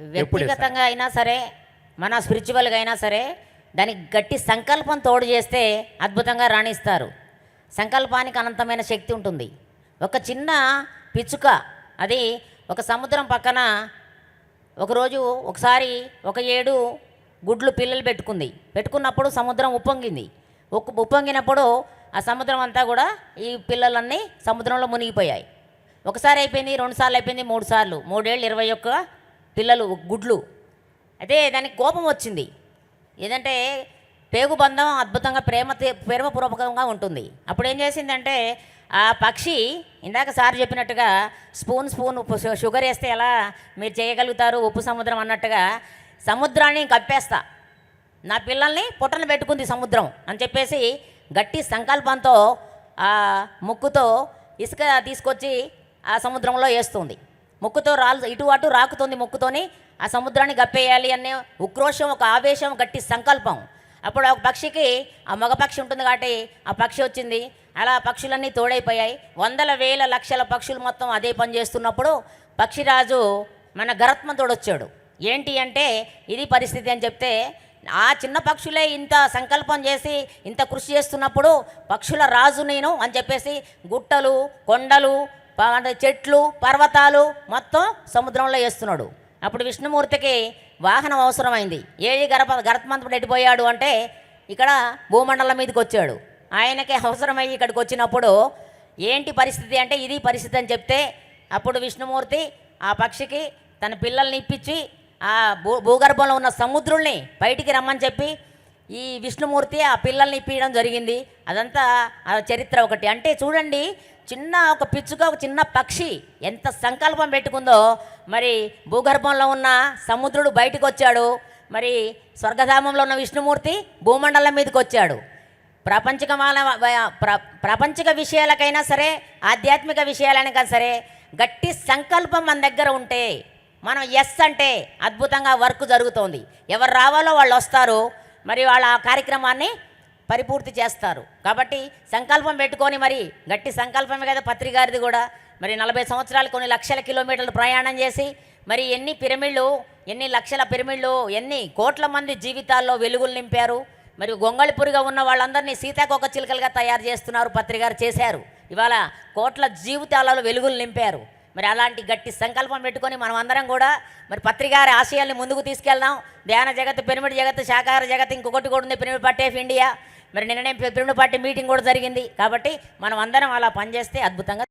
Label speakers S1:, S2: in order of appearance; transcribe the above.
S1: వ్యక్తిగతంగా అయినా సరే మన స్పిరిచువల్గా అయినా సరే దానికి గట్టి సంకల్పం తోడు చేస్తే అద్భుతంగా రాణిస్తారు. సంకల్పానికి అనంతమైన శక్తి ఉంటుంది. ఒక చిన్న పిచ్చుక అది ఒక సముద్రం పక్కన ఒకరోజు ఒకసారి ఒక ఏడు గుడ్లు పిల్లలు పెట్టుకుంది. పెట్టుకున్నప్పుడు సముద్రం ఉప్పొంగింది. ఉప్పు ఉప్పొంగినప్పుడు ఆ సముద్రం అంతా కూడా ఈ పిల్లలన్నీ సముద్రంలో మునిగిపోయాయి. ఒకసారి అయిపోయింది రెండు సార్లు అయిపోయింది మూడు సార్లు. మూడేళ్ళు ఇరవై ఒక్క పిల్లలు గుడ్లు. అయితే దానికి కోపం వచ్చింది. ఏదంటే పేగు బంధం అద్భుతంగా ప్రేమ ప్రేమపూర్వకంగా ఉంటుంది. అప్పుడు ఏం చేసిందంటే ఆ పక్షి ఇందాక సార్ చెప్పినట్టుగా స్పూన్ స్పూన్ ఉప్పు షుగర్ వేస్తే ఎలా మీరు చేయగలుగుతారు ఉప్పు సముద్రం అన్నట్టుగా సముద్రాన్ని కప్పేస్తా. నా పిల్లల్ని పుట్టన పెట్టుకుంది సముద్రం అని చెప్పేసి గట్టి సంకల్పంతో ఆ ముక్కుతో ఇసుక తీసుకొచ్చి ఆ సముద్రంలో వేస్తుంది. ముక్కుతో రాలు ఇటు అటు రాకుతుంది ముక్కుతోని ఆ సముద్రాన్ని గప్పేయాలి అనే ఉక్రోషం ఒక ఆవేశం గట్టి సంకల్పం. అప్పుడు ఒక పక్షికి ఆ మగ పక్షి ఉంటుంది కాబట్టి ఆ పక్షి వచ్చింది. అలా పక్షులన్నీ తోడైపోయాయి. వందల వేల లక్షల పక్షులు మొత్తం అదే పని చేస్తున్నప్పుడు పక్షిరాజు మన గరత్మతోడొచ్చాడు ఏంటి అంటే ఇది పరిస్థితి అని చెప్తే ఆ చిన్న పక్షులే ఇంత సంకల్పం చేసి ఇంత కృషి చేస్తున్నప్పుడు పక్షుల రాజు నేను అని చెప్పేసి గుట్టలు కొండలు అంటే చెట్లు పర్వతాలు మొత్తం సముద్రంలో వేస్తున్నాడు. అప్పుడు విష్ణుమూర్తికి వాహనం అవసరమైంది. ఏది గరప గరత్మంతుడు ఎడిపోయాడు అంటే ఇక్కడ భూమండలం మీదకి వచ్చాడు. ఆయనకి అవసరమయ్యి ఇక్కడికి వచ్చినప్పుడు ఏంటి పరిస్థితి అంటే ఇది పరిస్థితి అని చెప్తే అప్పుడు విష్ణుమూర్తి ఆ పక్షికి తన పిల్లల్ని ఇప్పించి ఆ భూ భూగర్భంలో ఉన్న సముద్రుల్ని బయటికి రమ్మని చెప్పి ఈ విష్ణుమూర్తి ఆ పిల్లల్ని ఇప్పించడం జరిగింది. అదంతా ఆ చరిత్ర ఒకటి. అంటే చూడండి చిన్న ఒక పిచ్చుక ఒక చిన్న పక్షి ఎంత సంకల్పం పెట్టుకుందో మరి భూగర్భంలో ఉన్న సముద్రుడు బయటకు వచ్చాడు మరి స్వర్గధామంలో ఉన్న విష్ణుమూర్తి భూమండలం మీదకి వచ్చాడు ప్రపంచక ప్ర- ప్రపంచక విషయాలకైనా సరే ఆధ్యాత్మిక విషయాలైనా సరే గట్టి సంకల్పం మన దగ్గర ఉంటే మనం ఎస్ అంటే అద్భుతంగా వర్క్ జరుగుతోంది. ఎవరు రావాలో వాళ్ళు వస్తారు. మరి వాళ్ళ ఆ కార్యక్రమాన్ని పరిపూర్తి చేస్తారు. కాబట్టి సంకల్పం పెట్టుకొని మరి గట్టి సంకల్పమే కదా పత్రికారిది కూడా. మరి నలభై సంవత్సరాలు కొన్ని లక్షల కిలోమీటర్లు ప్రయాణం చేసి మరి ఎన్ని పిరమిళ్ళు ఎన్ని లక్షల పిరమిళ్ళు ఎన్ని కోట్ల మంది జీవితాల్లో వెలుగులు నింపారు. మరి గొంగళిపురిగా ఉన్న వాళ్ళందరినీ సీతాకొక చిలుకలుగా తయారు చేస్తున్నారు పత్రికారు చేశారు. ఇవాళ కోట్ల జీవితాలలో వెలుగులు నింపారు. మరి అలాంటి గట్టి సంకల్పం పెట్టుకొని మనం అందరం కూడా మరి పత్రికారి ఆశయాల్ని ముందుకు తీసుకెళ్దాం. ధ్యాన జగత్ పిరమిడ్ జగత్ శాకాహార జగత్ ఇంకొకటి కూడా ఉంది పిరమిడ్ పార్టీ ఆఫ్ ఇండియా. మరి నిన్ననే పిరమిడ్ పార్టీ మీటింగ్ కూడా జరిగింది. కాబట్టి మనం అందరం అలా పనిచేస్తే అద్భుతంగా